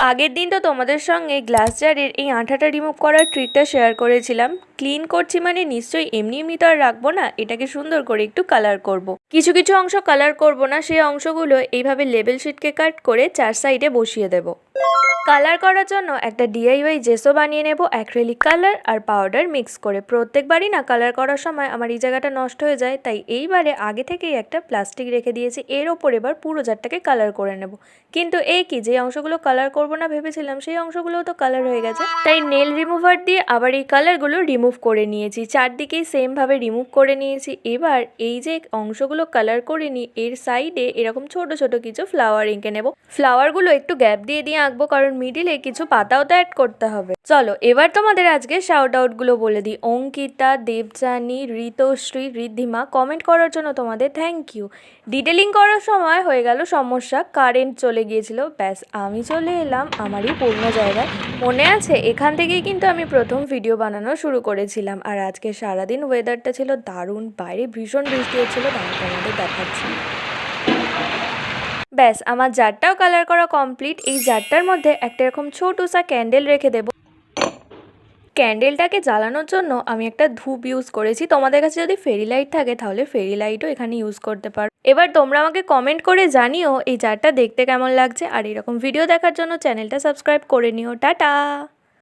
আগের দিন তো তোমাদের সঙ্গে গ্লাস জারের এই আঠাটা রিমুভ করার ট্রিকটা শেয়ার করেছিলাম ক্লিন করছি মানে নিশ্চয়ই এমনি এমনি তো আর রাখব না, এটাকে সুন্দর করে একটু কালার করব। কিছু কিছু অংশ কালার করব না সেই অংশগুলো এইভাবে লেবেল শিটকে কাট করে চার সাইডে বসিয়ে দেব কালার করার জন্য একটা ডিআইওয়াই জেসো বানিয়ে নেব, অ্যাক্রেলিক কালার আর পাউডার মিক্স করে। প্রত্যেকবারই না কালার করার সময় আমার এই জায়গাটা নষ্ট হয়ে যায়, তাই এইবারে আগে থেকেই একটা প্লাস্টিক রেখে দিয়েছি, এর ওপর এবার পুরো জারটাকে কালার করে নেব। কিন্তু এই কি, যে অংশগুলো কালার করব না ভেবেছিলাম, সেই অংশগুলোও তো কালার হয়ে গেছে। তাই নেল রিমুভার দিয়ে আবার এই কালারগুলো রিমুভ করে নিয়েছি, চারদিকেই সেমভাবে রিমুভ করে নিয়েছি। এবার এই যে অংশগুলো কালার করে নিই, এর সাইডে এরকম ছোট ছোট কিছু ফ্লাওয়ার এঁকে নেব। ফ্লাওয়ারগুলো একটু গ্যাপ দিয়ে দিয়ে আঁকবো, কারণ মিডিলে কিছু পাতাও তো অ্যাড করতে হবে। চলো, এবার তোমাদের আজকে শাউট আউটগুলো বলে দিই। অঙ্কিতা দেবজানি ঋতশ্রী, ঋদ্ধিমা কমেন্ট করার জন্য তোমাদের থ্যাংক ইউ ডিটেলিং করার সময় হয়ে গেল সমস্যা কারেন্ট চলে গিয়েছিল। ব্যাস, আমি চলে এলাম আমারই পূর্ণ জায়গায়। মনে আছে, এখান থেকেই কিন্তু আমি প্রথম ভিডিও বানানো শুরু করেছিলাম। আর আজকে সারাদিন ওয়েদারটা ছিল দারুণ, বাইরে ভীষণ বৃষ্টি হচ্ছিল, তাই তোমাদের দেখাচ্ছি। ব্যাস, আমার জারটাও কালার করা কমপ্লিট এই জারটার মধ্যে একটা এরকম ছোটো সা ক্যান্ডেল রেখে দেবো। ক্যান্ডেলটাকে জ্বালানোর জন্য আমি একটা ধূপ ইউজ করেছি। তোমাদের কাছে যদি ফেরি লাইট থাকে, তাহলে ফেরি লাইটও এখানে ইউজ করতে পারো। এবার তোমরা আমাকে কমেন্ট করে জানিও এই জারটা দেখতে কেমন লাগছে। আর এরকম ভিডিও দেখার জন্য চ্যানেলটা সাবস্ক্রাইব করে নিও। টাটা!